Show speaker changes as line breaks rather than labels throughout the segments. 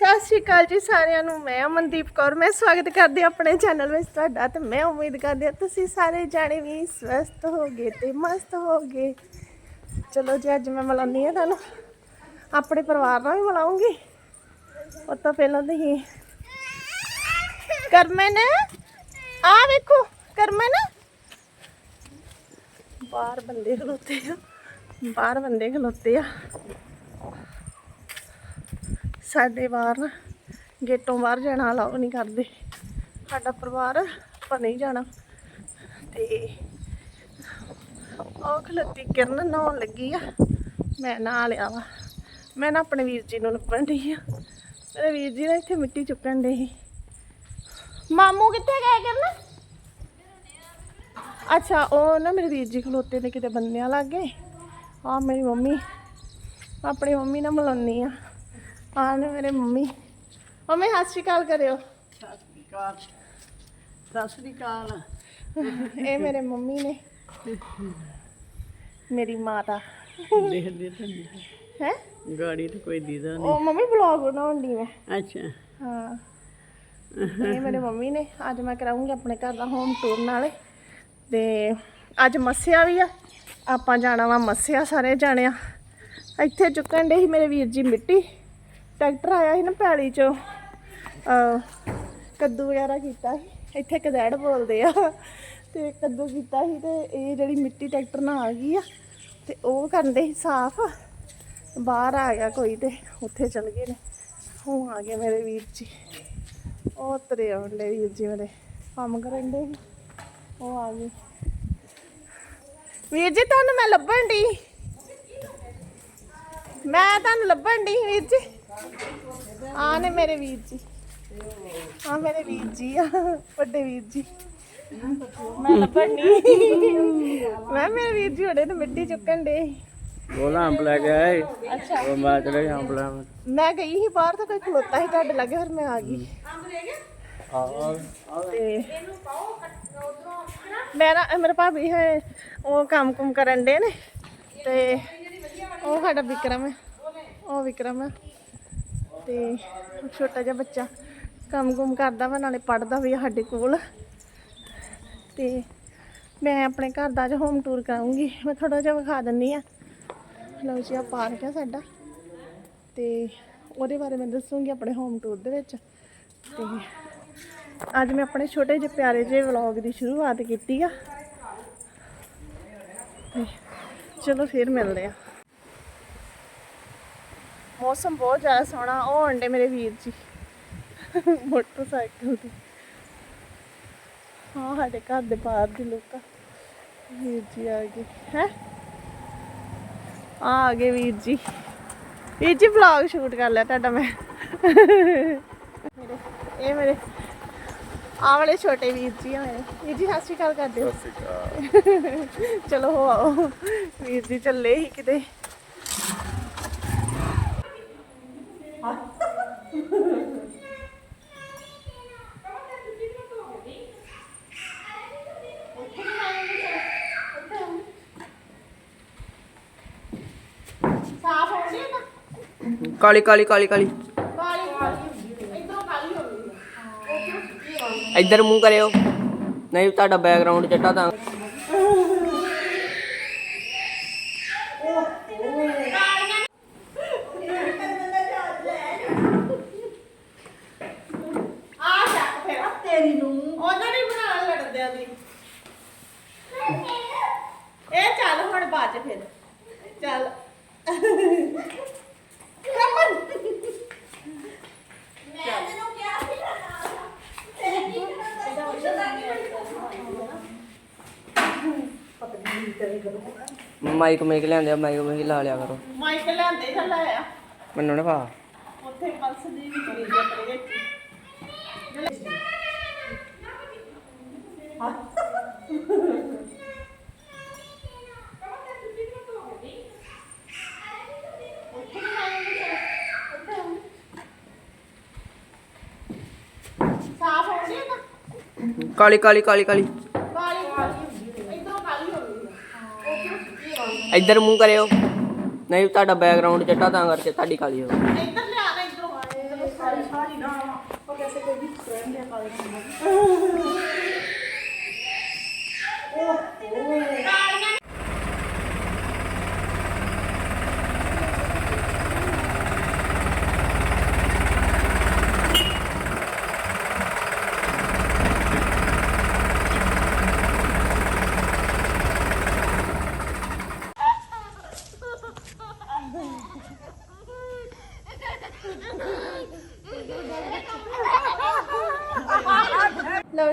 ਸਤਿ ਸ਼੍ਰੀ ਅਕਾਲ ਜੀ ਸਾਰਿਆਂ ਨੂੰ। ਮੈਂ ਅਮਨਦੀਪ ਕੌਰ। ਮੈਂ ਸਵਾਗਤ ਕਰਦੀ ਹਾਂ ਆਪਣੇ ਚੈਨਲ ਵਿੱਚ ਤੁਹਾਡਾ ਤੇ ਮੈਂ ਉਮੀਦ ਕਰਦੀ ਹਾਂ ਤੁਸੀਂ ਸਾਰੇ ਜਾਣੇ ਵੀ ਸਵਸਥ ਹੋਗੇ ਤੇ ਮਸਤ ਹੋਗੇ। ਚਲੋ ਜੀ, ਅੱਜ ਮੈਂ ਮਿਲਾਉਂਦੀ ਹਾਂ ਤੁਹਾਨੂੰ। ਆਪਣੇ ਪਰਿਵਾਰ ਨਾਲ ਵੀ ਮਿਲਾਉਂਗੀ। ਉਹ ਤਾਂ ਪਹਿਲਾਂ ਤੁਸੀਂ ਕਰਮਨ ਆ ਵੇਖੋ, ਕਰਮਨ। ਬਾਹਰ ਬੰਦੇ ਖਲੋਤੇ ਆ। ਬਾਹਰ ਬੰਦੇ ਖਲੋਤੇ ਆ। ਸਾਡੇ ਬਾਹਰ ਗੇਟੋਂ ਬਾਹਰ ਜਾਣਾ ਅਲਾਉ ਨਹੀਂ ਕਰਦੇ। ਸਾਡਾ ਪਰਿਵਾਰ ਆਪਾਂ ਨਹੀਂ ਜਾਣਾ। ਤੇ ਉਹ ਖਲੱਤੀ ਕਿਰਨ ਨਹਾਉਣ ਲੱਗੀ ਆ। ਮੈਂ ਨਹਾ ਲਿਆ ਵਾ। ਮੈਂ ਨਾ ਆਪਣੇ ਵੀਰ ਜੀ ਨੂੰ ਲੱਭਣ ਡਈ ਆ। ਮੇਰੇ ਵੀਰ ਜੀ ਨਾ ਇੱਥੇ ਮਿੱਟੀ ਚੁੱਕਣ ਦੇ ਸੀ। ਮਾਮੂ ਕਿੱਥੇ ਗਏ ਕਿਰਨ? ਅੱਛਾ, ਉਹ ਨਾ ਮੇਰੇ ਵੀਰ ਜੀ ਖਲੋਤੇ ਨੇ ਕਿਤੇ ਬੰਦਿਆਂ ਲੱਗ। ਗਏ ਆ ਮੇਰੀ ਮੰਮੀ, ਆਪਣੀ ਮੰਮੀ ਨਾਲ ਮਿਲਾਉਣੀ ਆ। ਆ ਨੇ ਮੇਰੇ ਮੰਮੀ। ਮੰਮੀ ਸਤਿ ਸ਼੍ਰੀ ਅਕਾਲ ਕਰਿਓ।
ਸਤਿ ਸ੍ਰੀ ਅਕਾਲ ਸਤਿ ਸ੍ਰੀ ਅਕਾਲ
ਇਹ ਮੇਰੇ ਮੰਮੀ ਨੇ। ਮੇਰੀ ਮਾਤਾ।
ਦੇਖਦੇ ਤਾਂ
ਹੈ?
ਗਾੜੀ ਤੇ ਕੋਈ ਦੀਦਾ
ਉਹ ਮੰਮੀ ਵਲੌਗ ਬਣਾਉਣ ਦੀ ਮੈਂ।
ਨਹੀਂ ਅੱਛਾ।
ਹਾਂ। ਇਹ ਮੇਰੇ ਮੰਮੀ ਨੇ। ਅੱਜ ਮੈਂ ਕਰਾਉਂਗੀ ਆਪਣੇ ਘਰ ਦਾ ਹੋਮ ਟੂਰ ਨਾਲੇ। ਤੇ ਅੱਜ ਮੱਸਿਆ ਵੀ ਆ। ਆਪਾਂ ਜਾਣਾ ਵਾ ਮੱਸਿਆ ਸਾਰੇ ਜਾਣੇ ਆ ਇੱਥੇ ਚੁੱਕਣ ਦੇ ਸੀ ਮੇਰੇ ਵੀਰ ਜੀ ਮਿੱਟੀ। ਟਰੈਕਟਰ ਆਇਆ ਸੀ ਨਾ ਪੈਲੀ ਚੋਂ। ਕੱਦੂ ਵਗੈਰਾ ਕੀਤਾ ਸੀ। ਇੱਥੇ ਕਦੈੜ ਬੋਲਦੇ ਆ। ਤੇ ਕੱਦੂ ਕੀਤਾ ਸੀ ਤੇ ਇਹ ਜਿਹੜੀ ਮਿੱਟੀ ਟਰੈਕਟਰ ਨਾਲ ਆ ਗਈ ਆ, ਤੇ ਉਹ ਕਰਦੇ ਸੀ ਸਾਫ਼। ਬਾਹਰ ਆ ਗਿਆ ਕੋਈ ਤੇ ਉੱਥੇ ਚਲ ਗਏ ਨੇ। ਉਹ ਆ ਗਏ ਮੇਰੇ ਵੀਰ ਜੀ। ਉਹ ਤਰੇ ਆਉਂਦੇ ਵੀਰ ਜੀ ਮੇਰੇ। ਕੰਮ ਕਰਨ ਦੇ ਉਹ ਆ ਗਏ। ਵੀਰ ਜੀ, ਤੁਹਾਨੂੰ ਮੈਂ ਲੱਭਣ ਦੀ ਮੈਂ ਤੁਹਾਨੂੰ ਲੱਭਣ ਦੀ ਵੀਰ ਜੀ। ਆ ਨੇ ਮੇਰੇ ਵੀਰ ਜੀ। ਆ ਮੇਰੇ ਵੀਰ ਜੀ ਆ ਵੱਡੇ ਵੀਰ ਜੀ। ਮੈਂ ਲੱਭਣ ਮੈਂ ਮੇਰੇ ਵੀਰ ਜੀ ਉਹਦੇ ਤੇ ਮਿੱਟੀ ਚੁੱਕਣ ਦੇ
ਬੋਲਾ ਅੰਬ ਲੈ ਕੇ ਆਏ
ਅੱਛਾ।
ਉਹ ਮੈਂ ਚਲੇ ਗਿਆ ਅੰਬ ਲੈਣ
ਮੈਂ ਗਈ ਸੀ ਬਾਹਰ ਤਾਂ ਕੋਈ ਖਲੋਤਾ ਸੀ ਤੁਹਾਡੇ ਲੱਗੇ ਫਿਰ ਮੈਂ ਆ ਗਈ।
ਆ
ਤੇ ਮੈਂ ਨਾ ਮੇਰੇ ਭਾਬੀ ਹੈ ਉਹ ਕੰਮ ਕੁਮ ਕਰਨ ਦੇ ਨੇ। ਤੇ ਉਹ ਸਾਡਾ ਵਿਕਰਮ ਹੈ। ਉਹ ਵਿਕਰਮ ਹੈ। ਤੇ ਛੋਟਾ ਜਿਹਾ ਬੱਚਾ ਕੰਮ ਕੁਮ ਕਰਦਾ ਵਾ, ਨਾਲੇ ਪੜਦਾ ਵੀ ਆ ਸਾਡੇ ਕੋਲ। ਤੇ ਮੈਂ ਆਪਣੇ ਘਰ ਦਾ ਅੱਜ ਹੋਮ ਟੂਰ ਕਰਾਉਂਗੀ ਮੈਂ ਥੋੜਾ ਜਿਹਾ ਵਿਖਾ ਦਿੰਨੀ ਆ। ਲਓ ਜੀ ਆ ਪਾਰਕ ਹੈ ਸਾਡਾ। ਤੇ ਉਹਦੇ ਬਾਰੇ ਮੈਂ ਦੱਸੂਗੀ ਆਪਣੇ ਹੋਮ ਟੂਰ ਦੇ ਵਿੱਚ। ਤੇ ਅੱਜ ਮੈਂ ਆਪਣੇ ਛੋਟੇ ਜਿਹੇ ਪਿਆਰੇ ਜਿਹੇ ਵਲੌਗ ਦੀ ਸ਼ੁਰੂਆਤ ਕੀਤੀ ਆ। ਚਲੋ ਫਿਰ ਮਿਲਦੇ ਆ। ਮੌਸਮ ਬਹੁਤ ਜ਼ਿਆਦਾ ਸੋਹਣਾ ਉਹ ਅੰਡੇ ਮੇਰੇ ਵੀਰ ਜੀ। ਮੋਟਰਸਾਈਕਲ ਤੇ। ਹਾਂ ਸਾਡੇ ਘਰ ਦੇ ਬਾਹਰ ਦੀ ਲੋਕ ਵੀਰ ਜੀ ਆ ਗਏ। ਹੈ? ਆ ਆ ਗਏ ਵੀਰ ਜੀ। ਵੀਰ ਜੀ ਵਲੌਗ ਸ਼ੂਟ ਕਰ ਲਿਆ ਤੁਹਾਡਾ ਮੈਂ। ਮੇਰੇ ਇਹ ਮੇਰੇ। ਆਹ ਵਾਲੇ ਛੋਟੇ ਵੀਰ ਜੀ ਆ ਮੇਰੇ। ਵੀਰ ਜੀ ਸਤਿ ਸ਼੍ਰੀ ਅਕਾਲ ਕਰਦੇ ਹੋ। ਚਲੋ ਹੋ ਆਓ। ਵੀਰ ਜੀ ਚੱਲੇ ਹੀ ਕਿਤੇ।
ਕਾਲੀ ਕਾਲੀ ਕਾਲੀ ਕਾਲੀ।
ਇੱਧਰ
ਮੂੰਹ ਕਰਿਓ। ਨਹੀਂ, ਤੁਹਾਡਾ ਬੈਕਗ੍ਰਾਉਂਡ ਚਿੱਟਾ ਤਾਂ।
ਇਹ ਚੱਲ ਹੁਣ ਬਾਅਦ ਚ ਫਿਰ। ਚੱਲ ਕਮਨ ਮੈਂ ਤੈਨੂੰ ਕਿਹਾ ਸੀ
ਮਾਈਕ ਮੇਕ ਲਿਆਂਦੇ ਆ ਮਾਈਕ ਮੇਕ ਲਾ ਲਿਆ ਕਰੋ।
ਮਾਈਕ ਲਿਆਂਦੇ ਚੱਲ ਆਇਆ
ਮੈਨੂੰ ਨਾ ਪਾ
ਉੱਥੇ ਪਲਸ ਦੀ ਵੀ ਕਰੀ ਜਾ
ਕਾਲੀ ਕਾਲੀ ਕਾਲੀ ਕਾਲੀ
ਕਾਲੀ ਇਧਰੋਂ ਕਾਲੀ ਹੋ ਗਈ ਉਧਰੋਂ ਸੁੱਕੀ ਹੋ ਗਈ
ਇੱਧਰ ਮੂੰਹ ਕਰਿਓ। ਨਹੀਂ, ਤੁਹਾਡਾ ਬੈਕਗ੍ਰਾਉਂਡ ਚਿੱਟਾ, ਤਾਂ ਕਰਕੇ ਤੁਹਾਡੀ ਕਾਲੀ ਹੋ
ਇੱਧਰ ਲਿਆ ਨਾ ਇੱਧਰ ਆਏ ਸਾਰੀ ਸਾਰੀ ਨਾ, ਉਹ ਕਿਸੇ ਕੋਈ ਵੀ ਫਰੈਂਡ ਹੈ ਕਾਲੀ ਉਹ ਉਹ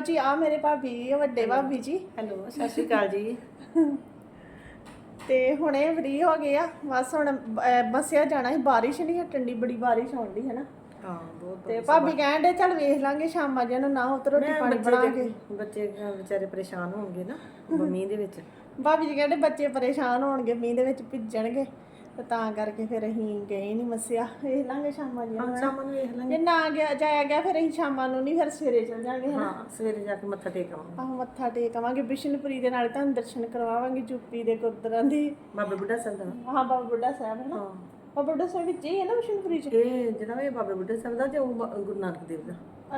ਜੀ ਆ ਮੇਰੇ ਭਾਬੀ ਆ ਵੱਡੇ ਭਾਬੀ ਜੀ।
ਹੈਲੋ ਸਤਿ ਸ਼੍ਰੀ ਅਕਾਲ ਜੀ।
ਤੇ ਹੁਣੇ ਫ੍ਰੀ ਹੋ ਗਏ ਆ। ਬਸ ਹੁਣ ਅਹ, ਬੱਸਿਆ ਜਾਣਾ ਸੀ। ਬਾਰਿਸ਼ ਨਹੀਂ ਹਟਣ ਦੀ ਬੜੀ ਬਾਰਿਸ਼ ਹੋਣ ਦੀ ਹੈ ਨਾ
ਹਾਂ ਬਹੁਤ
ਤੇ ਭਾਬੀ ਕਹਿਣ ਦੇ ਚੱਲ ਵੇਖ ਲਾਂਗੇ ਸ਼ਾਮਾਂ ਜਿਹੇ ਨੂੰ ਨਾ ਹੋ ਤੇ ਰੋਟੀ ਪਾਣੀ ਬਣਾ ਕੇ
ਬੱਚੇ ਅਹ, ਵਿਚਾਰੇ ਪਰੇਸ਼ਾਨ ਹੋਣਗੇ ਨਾ ਮੀਂਹ ਦੇ ਵਿੱਚ।
ਭਾਬੀ ਜੀ ਕਹਿੰਦੇ ਬੱਚੇ ਪਰੇਸ਼ਾਨ ਹੋਣਗੇ ਮੀਂਹ ਦੇ ਵਿੱਚ ਭਿੱਜਣਗੇ। ਤੇ ਤਾਂ ਕਰਕੇ ਫਿਰ ਅਸੀਂ ਗਏ ਨਹੀਂ ਮੱਸਿਆ। ਵੇਖ ਲਾਂਗੇ ਸ਼ਾਮਾਂ ਜਿਹੇ ਨੂੰ
ਸ਼ਾਮ ਨੂੰ ਵੇਖ ਲਾਂਗੇ।
ਜੇ ਨਾ ਗਿਆ ਜਾਇਆ ਗਿਆ ਫਿਰ ਅਸੀਂ ਸ਼ਾਮਾਂ ਨੂੰ ਨਹੀਂ ਫਿਰ ਸਵੇਰੇ ਚੱਲ ਜਾਾਂਗੇ ਹਨਾ?
ਹਾਂ ਸਵੇਰੇ ਜਾ ਕੇ ਮੱਥਾ ਟੇਕ ਆਵਾਂਗੇ।
ਆਹ ਮੱਥਾ ਟੇਕਾਵਾਂਗੇ ਬਿਸ਼ਨਪੁਰੀ ਦੇ ਨਾਲ ਤੁਹਾਨੂੰ ਦਰਸ਼ਨ ਕਰਵਾਵਾਂਗੇ ਯੂਪੀ ਦੇ ਗੁਰਦੁਆਰਾਂ ਦੀ।
ਬਾਬੇ ਬੁੱਢਾ ਸਾਹਿਬ ਦਾ।
ਹਾਂ ਬਾਬਾ ਬੁੱਢਾ ਸਾਹਿਬ ਹੈ ਨਾ
ਹਾਂ।
ਬਾਬਾ ਬੁੱਢਾ ਸਾਹਿਬ ਵਿੱਚ ਹੀ ਹੈ ਨਾ ਬਿਸ਼ਨਪੁਰੀ ਚ?
ਇਹ ਜਿਹੜਾ ਵੀ ਬਾਬੇ ਬੁੱਢਾ ਸਾਹਿਬ ਦਾ ਤੇ ਉਹ ਬ- ਗੁਰੂ ਨਾਨਕ ਦੇਵ ਦਾ।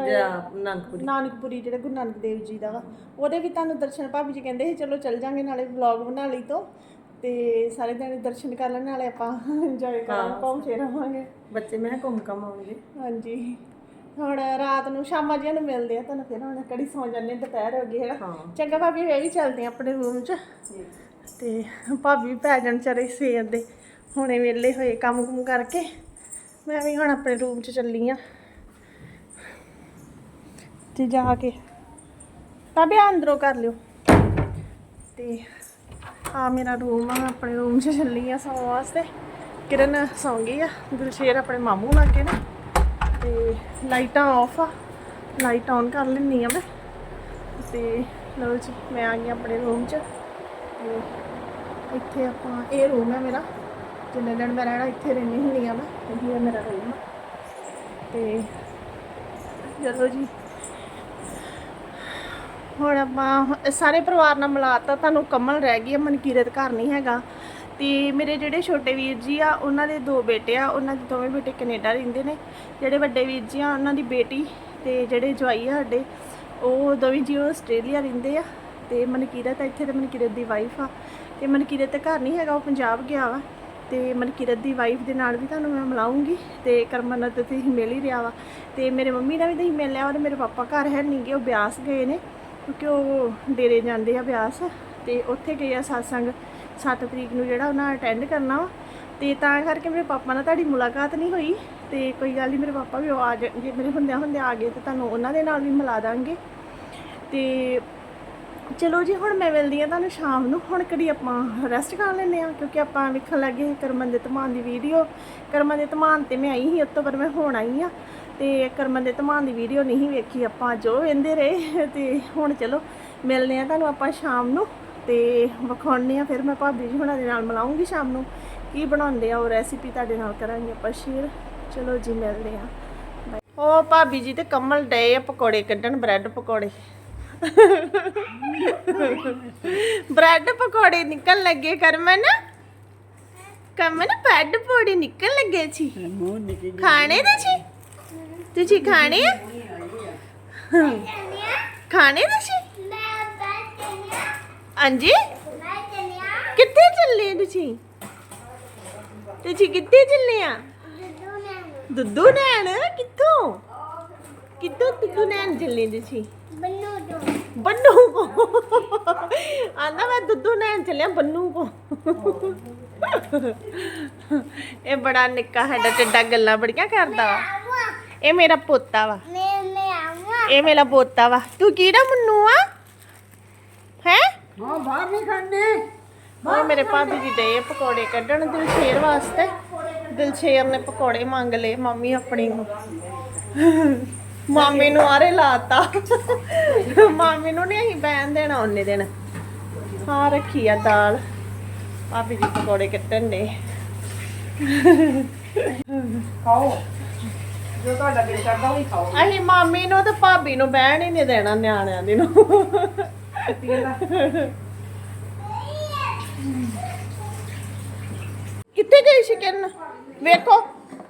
ਜਿਹੜਾ ਨਾਨਕਪੁਰੀ।
ਨਾਨਕਪੁਰੀ ਜਿਹੜੇ ਗੁਰੂ ਨਾਨਕ ਦੇਵ ਜੀ ਦਾ ਵਾ। ਉਹਦੇ ਵੀ ਤੁਹਾਨੂੰ ਦਰਸ਼ਨ ਭਾਬੀ ਜੀ ਕਹਿੰਦੇ ਸੀ ਚਲੋ ਚੱਲ ਜਾਾਂਗੇ ਨਾਲੇ ਵਲੌਗ ਬਣਾ ਲਈ ਤੋਂ। ਤੇ ਸਾਰੇ ਦਿਨ ਦਰਸ਼ਨ ਕਰ ਲੈਣ ਨਾਲੇ ਆਪਾਂ ਇੰਜੋਏ ਕਰਾਂਗੇ ਘੁੰਮ ਫਿਰ ਆਵਾਂਗੇ
ਬੱਚੇ ਮੈਂ ਘੁੰਮ ਕੰਮ ਆਉਣਗੇ।
ਹਾਂਜੀ। ਹੁਣ ਰਾਤ ਨੂੰ ਸ਼ਾਮਾਂ ਜਿਹਾ ਨੂੰ ਮਿਲਦੇ ਆ ਤੁਹਾਨੂੰ ਫਿਰ ਹੁਣ ਕੜੀ ਸੌ ਜਾਂਦੇ ਦੁਪਹਿਰ ਹੋ ਗਈ ਹੈ ਚੰਗਾ ਭਾਬੀ ਵੇ ਵੀ ਚੱਲਦੇ ਆ ਆਪਣੇ ਰੂਮ 'ਚ। ਤੇ ਭਾਬੀ ਪੈ ਜਾਣ ਚਾਰੇ ਸਵੇਰ ਦੇ। ਹੁਣੇ ਵਿਹਲੇ ਹੋਏ ਕੰਮ ਕੁਮ ਕਰਕੇ। ਮੈਂ ਵੀ ਹੁਣ ਆਪਣੇ ਰੂਮ 'ਚ ਚੱਲੀ ਆ। ਤੇ ਜਾ ਕੇ ਭਾਬੀ ਅੰਦਰੋਂ ਕਰ ਲਿਓ। ਤੇ ਆ ਮੇਰਾ ਰੂਮ ਆ ਮੈਂ ਆਪਣੇ ਰੂਮ 'ਚ ਚੱਲੀ ਆ ਸੌਣ ਵਾਸਤੇ। ਕਿਰਨ ਸੌਂ ਗਈ ਆ ਦਿਲਸ਼ੇਰ ਆਪਣੇ ਮਾਮੂ ਨਾਲ ਕੇ ਨਾ। ਤੇ ਲਾਈਟਾਂ ਆਫ ਆ, ਲਾਈਟ ਆਨ ਕਰ ਲੈਣੀ ਆ ਮੈਂ। ਤੇ ਲਓ ਜੀ, ਮੈਂ ਆ ਗਈ ਆਪਣੇ ਰੂਮ 'ਚ। ਤੇ ਇੱਥੇ ਆਪਾਂ, ਇਹ ਰੂਮ ਹੈ ਮੇਰਾ। ਜਿੰਨੇ ਦਿਨ ਮੈਂ ਰਹਿਣਾ, ਇੱਥੇ ਰਹਿੰਦੀ ਹੁੰਦੀ ਆ ਮੈਂ, ਇਹੀ ਹੈ ਮੇਰਾ ਰੂਮ ਤੇ ਚਲੋ ਜੀ ਹੁਣ ਆਪਾਂ ਸਾਰੇ ਪਰਿਵਾਰ ਨਾਲ ਮਿਲਾਤਾ, ਤੁਹਾਨੂੰ ਕਮਲ ਰਹਿ ਗਈ ਹੈ ਮਨਕੀਰਤ ਘਰ ਨਹੀਂ ਹੈਗਾ। ਤੇ ਮੇਰੇ ਜਿਹੜੇ ਛੋਟੇ ਵੀਰ ਜੀ ਆ, ਉਹਨਾਂ ਦੇ ਦੋ ਬੇਟੇ ਆ, ਉਹਨਾਂ ਦੇ ਦੋਵੇਂ ਬੇਟੇ ਕੈਨੇਡਾ ਰਹਿੰਦੇ ਨੇ। ਜਿਹੜੇ ਵੱਡੇ ਵੀਰ ਜੀ ਆ, ਉਹਨਾਂ ਦੀ ਬੇਟੀ ਤੇ ਜਿਹੜੇ ਜਵਾਈ ਆ ਸਾਡੇ, ਉਹ ਦੋਵੇਂ ਜੀ ਉਹ ਆਸਟ੍ਰੇਲੀਆ ਰਹਿੰਦੇ ਆ। ਤੇ ਮਨਕੀਰਤ ਇੱਥੇ ਤੇ ਮਨਕੀਰਤ ਦੀ ਵਾਈਫ ਆ। ਤੇ ਮਨਕੀਰਤ ਘਰ ਨਹੀਂ ਹੈਗਾ, ਉਹ ਪੰਜਾਬ ਗਿਆ ਵਾ। ਤੇ ਮਨਕੀਰਤ ਦੀ ਵਾਈਫ ਦੇ ਨਾਲ ਵੀ ਤੁਹਾਨੂੰ ਮੈਂ ਮਿਲਾਉਂਗੀ, ਤੇ ਕਰਮਨ ਤੇ ਤੁਸੀਂ ਮਿਲ ਹੀ ਰਿਹਾ ਵਾ। ਤੇ ਮੇਰੇ ਮੰਮੀ ਦਾ ਵੀ ਤੁਸੀਂ ਮਿਲ ਲਿਆ ਔਰ ਮੇਰੇ ਪਾਪਾ ਘਰ ਹੈ ਨਹੀਂ ਗੇ, ਉਹ ਬਿਆਸ ਗਏ ਨੇ। ਕਿਉਂਕਿ ਉਹ ਡੇਰੇ ਜਾਂਦੇ ਆ ਬਿਆਸ ਤੇ ਉੱਥੇ ਗਏ ਆ satsang 7 ਤਰੀਕ ਨੂੰ ਜਿਹੜਾ ਉਹਨਾਂ ਅਟੈਂਡ ਕਰਨਾ ਵਾ। ਤੇ ਤਾਂ ਕਰਕੇ ਮੇਰੇ ਪਾਪਾ ਨਾਲ ਤੁਹਾਡੀ ਮੁਲਾਕਾਤ ਨਹੀਂ ਹੋਈ ਤੇ ਕੋਈ ਗੱਲ ਨਹੀਂ, ਮੇਰੇ ਪਾਪਾ ਵੀ ਉਹ ਆ ਜਾ, ਜੇ ਮੇਰੇ ਹੁੰਦਿਆਂ ਹੁੰਦਿਆਂ ਆ ਗਏ ਤੇ ਤੁਹਾਨੂੰ ਉਹਨਾਂ ਦੇ ਨਾਲ ਵੀ ਮਿਲਾ ਦਾਂਗੇ। ਤੇ ਚਲੋ ਜੀ, ਹੁਣ ਮੈਂ ਮਿਲਦੀ ਆ ਤੁਹਾਨੂੰ ਸ਼ਾਮ ਨੂੰ। ਹੁਣ ਕਦੀ ਆਪਾਂ ਰੈਸਟ ਕਰ ਲੈਂਦੇ ਆ ਕਿਉਂਕਿ ਆਪਾਂ ਵੇਖਣ ਲੱਗੇ ਕਰਮਨ ਦੇ ਧਮਾਨ ਦੀ ਵੀਡੀਓ ਕਰਮਨ ਦੇ ਧਮਾਨ ਤੇ ਮੈਂ ਆਈ ਸੀ, ਉੱਤੋਂ ਪਰ ਮੈਂ ਹੁਣ ਆਈ ਆ ਤੇ ਕਰਮਨ ਦੇ ਧਮਾਨ ਦੀ ਵੀਡੀਓ ਨਹੀਂ ਵੇਖੀ ਆਪਾਂ ਜੋ ਵੇਂਦੇ ਰਹੇ ਤੇ ਹੁਣ ਚਲੋ ਮਿਲਦੇ ਆ ਤੁਹਾਨੂੰ ਆਪਾਂ ਸ਼ਾਮ ਨੂੰ ਤੇ ਵਿਖਾਉਣੇ ਆ ਫਿਰ ਮੈਂ ਭਾਬੀ ਜੀ ਹੁਣਾਂ ਦੇ ਨਾਲ ਮਿਲਾਉਂਗੀ ਸ਼ਾਮ ਨੂੰ ਕੀ ਬਣਾਉਂਦੇ ਆ ਉਹ ਰੈਸਿਪੀ ਤੁਹਾਡੇ ਨਾਲ ਕਰਾਂਗੇ ਆਪਾਂ ਸ਼ੇਅਰ ਚਲੋ ਜੀ ਮਿਲਦੇ ਆ। ਉਹ ਭਾਬੀ ਜੀ ਤੇ ਕਮਲ ਡਏ ਆ ਪਕੌੜੇ ਕੱਢਣ ਬ੍ਰੈਡ ਪਕੌੜੇ। ਬ੍ਰੈਡ ਪਕੌੜੇ ਨਿਕਲ ਲੱਗੇ ਕਰਮਨ? ਕਰਮਨ ਬ੍ਰੈਡ ਪਕੌੜੇ ਨਿਕਲ ਲੱਗੇ ਸੀ? ਖਾਣੇ ਦੇ ਸੀ? ਤੁਸੀਂ ਖਾਣੇ ਆ? ਖਾਣੇ ਦੇ ਸੀ ਹਾਂਜੀ? ਕਿੱਥੇ ਚੱਲੇ ਤੁਸੀਂ? ਤੁਸੀਂ ਕਿੱਥੇ ਚੱਲੇ ਆ? ਦੁੱਧੂ ਨੈਣ। ਕਿੱਥੋਂ? ਕਿੱਥੋਂ ਦੁੱਧੂ ਨੈਣ ਚੱਲੇ ਤੁਸੀਂ? ਬੰਨੂ ਕੋ। ਆਂਦਾ ਮੈਂ ਦੁੱਧੂ ਨੈਣ ਚੱਲਿਆ, ਬੰਨੂ ਕੋ। ਇਹ ਬੜਾ ਨਿੱਕਾ ਸਾਡਾ ਟੱਡਾ ਗੱਲਾਂ ਬੜੀਆਂ ਕਰਦਾ। ਵਾ ਇਹ ਮੇਰਾ ਪੋਤਾ ਵਾ। ਇਹ ਮੇਰਾ ਪੋਤਾ ਵਾ। ਤੂੰ ਕਿਹੜਾ ਮੰਨੂ ਆ? ਹੈ?
ਹਾਂ ਬਾਹਰ ਨਹੀਂ ਖੜਨੇ
ਉਹ ਮੇਰੇ ਭਾਬੀ ਜੀ ਦੇ ਪਕੌੜੇ ਕੱਢਣ ਦਿਲਸ਼ੇਰ ਵਾਸਤੇ। ਦਿਲਸ਼ੇਰ ਨੇ ਪਕੌੜੇ ਮੰਗ ਲਏ ਮੰਮੀ ਆਪਣੀ ਨੂੰ। ਮਾਮੀ ਨੂੰ ਆਰੇ ਲਾਤਾ। ਮਾਮੀ ਨੂੰ ਨਹੀਂ ਅਸੀਂ ਬੈਨ ਦੇਣਾ ਉਹਨੇ ਦਿਨ। ਹਾਂ ਰੱਖੀ ਆ ਦਾਲ। ਭਾਬੀ ਜੀ ਪਕੌੜੇ ਕੱਟਣ ਨੇ
ਖਾਓ। ਜੋ ਤੁਹਾਡਾ ਦਿਲ ਕਰਦਾ ਉਹੀ ਖਾਓ।
ਅਸੀਂ ਮਾਮੀ ਨੂੰ ਤੇ ਭਾਬੀ ਨੂੰ ਬਹਿਣ ਹੀ ਨਹੀਂ ਦੇਣਾ ਨਿਆਣਿਆਂ ਦੇ ਨੂੰ। ਕਿੱਥੇ ਗਈ ਸ਼ਿਕਨ ਵੇਖੋ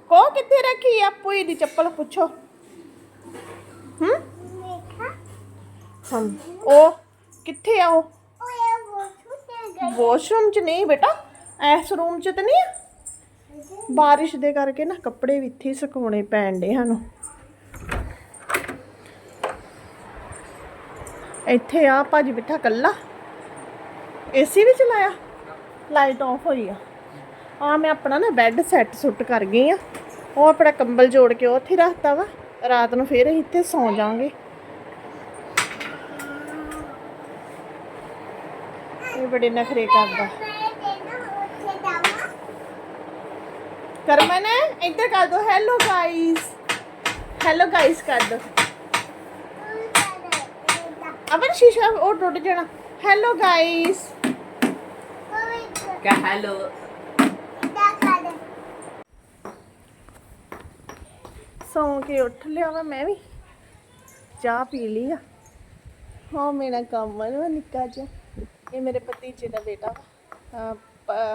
ਕੋ ਕਿੱਥੇ ਰੱਖੀ ਆ? ਪੂਈ ਦੀ ਚੱਪਲ ਪੁੱਛੋ। ਹੂੰ? ਹਮ ਉਹ ਕਿੱਥੇ ਆ ਉਹ? ਵਾਸ਼ਰੂਮ ਚ ਨਹੀਂ ਬੇਟਾ ਇਸ ਰੂਮ ਚ ਤਾਂ ਨਹੀਂ ਆ? ਬਾਰਿਸ਼ ਦੇ ਕਰਕੇ ਨਾ ਕੱਪੜੇ ਵੀ ਇੱਥੇ ਸੁਕਾਉਣੇ ਪੈਣ ਡੇ ਸਾਨੂੰ ਇੱਥੇ ਆ ਭਾਜੀ ਬਿਠਾ ਕੱਲਾ ਏਸੀ ਵੀ ਚਲਾਇਆ? ਲਾਈਟ ਆਫ ਹੋਈ ਆ। ਆ ਮੈਂ ਆਪਣਾ ਨਾ ਬੈੱਡ ਸੈੱਟ ਸੁੱਟ ਕਰ ਗਈ ਆ। ਉਹ ਆਪਣਾ ਕੰਬਲ ਜੋੜ ਕੇ ਉੱਥੇ ਹੀ ਰੱਖਤਾ ਵਾ। ਰਾਤ ਨੂੰ ਫੇਰ ਅਸੀਂ ਇੱਥੇ ਸੌਂ ਜਾਾਂਗੇ ਇਹ ਬੜੇ ਨਖਰੇ ਕਰਦਾ। ਕਰਮਨ ਇੱਧਰ ਕਰ ਦੋ। ਹੈਲੋ ਗਾਇਸ ਹੈਲੋ ਗਾਇਸ ਕਰ ਦੋ। ਅਬਨ ਸ਼ੀਸ਼ਾ ਉਹ ਟੁੱਟ ਜਾਣਾ। ਹੈਲੋ ਗਾਇਸ
ਕਹ ਹੈਲੋ
ਸੌਂ ਕੇ ਉੱਠ ਲਿਆ ਵਾ ਮੈਂ ਵੀ। ਚਾਹ ਪੀ ਲਈ ਆ। ਹਾਂ ਮੇਰਾ ਕੰਮ ਹੈ ਨਿੱਕਾ ਜਿਹਾ। ਇਹ ਮੇਰੇ ਭਤੀਜੇ ਦਾ ਬੇਟਾ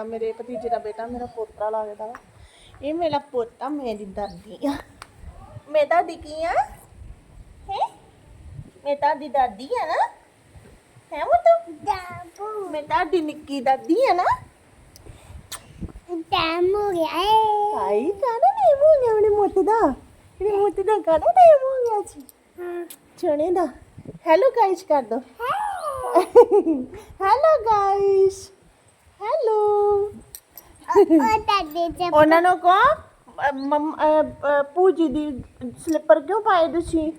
ਮੇਰੇ ਭਤੀਜੇ ਦਾ ਬੇਟਾ ਮੇਰਾ ਪੋਤਾ ਲੱਗਦਾ ਵਾ। ਇਹ ਮੇਰਾ ਪੋਤਾ ਮੇਰੀ ਦਾਦੀ ਆ। ਮੈਂ ਦਾਦੀ ਕੀ ਆ? ਹੈ? ਮੈਂ ਦਾਦੀ ਦਾਦੀ ਆ ਨਾ? ਹੈ ਉਹ ਤੂੰ ਮੈਂ ਦਾਦੀ ਨਿੱਕੀ ਦਾਦੀ ਆ ਨਾ? ਆਈ ਕਾਹਦਾ ਨੇਮ ਹੋ ਗਿਆ ਉਹਨੇ ਮੋਤੇ ਦਾ? ਇਹਨੇ ਮੋਤੇ ਦਾ ਕਾਹਦਾ ਨੇਮ ਹੋ ਗਿਆ ਸੀ ਚਣੇ ਦਾ। ਹੈਲੋ ਗਾਇਸ ਕਰ ਦੋ। ਹੈਲੋ ਗਾਇਸ ਹੈਲੋ ਉਹਨਾਂ ਨੂੰ ਕੋ ਮਮ ਪੂਜੀ ਦੀ ਸਲਿੱਪਰ ਕਿਉਂ ਪਾਏ ਤੁਸੀਂ?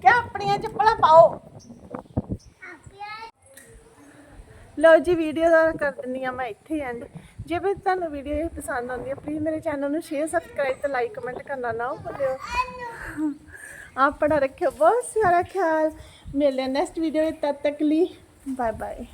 ਕਿ ਆਪਣੀਆਂ ਚੱਪਲਾਂ ਪਾਓ? ਲਓ ਜੀ ਵੀਡੀਓ ਦਾ ਕਰ ਦਿੰਦੀ ਆ ਮੈਂ ਇੱਥੇ ਐਂਡ ਜੇ ਵੀ ਤੁਹਾਨੂੰ ਵੀਡੀਓ ਪਸੰਦ ਆਉਂਦੀ ਹੈ ਪਲੀਜ਼ ਮੇਰੇ ਚੈਨਲ ਨੂੰ ਸ਼ੇਅਰ ਸਬਸਕ੍ਰਾਈਬ ਤੇ ਲਾਈਕ ਕਮੈਂਟ ਕਰਨਾ ਨਾ ਭੁੱਲਿਓ। ਆਪਣਾ ਰੱਖਿਓ ਬਹੁਤ ਸਾਰਾ ਖਿਆਲ। ਮਿਲਦੇ ਨੈਕਸਟ ਵੀਡੀਓ ਵਿੱਚ ਤਦ ਤੱਕ ਲਈ ਬਾਏ ਬਾਏ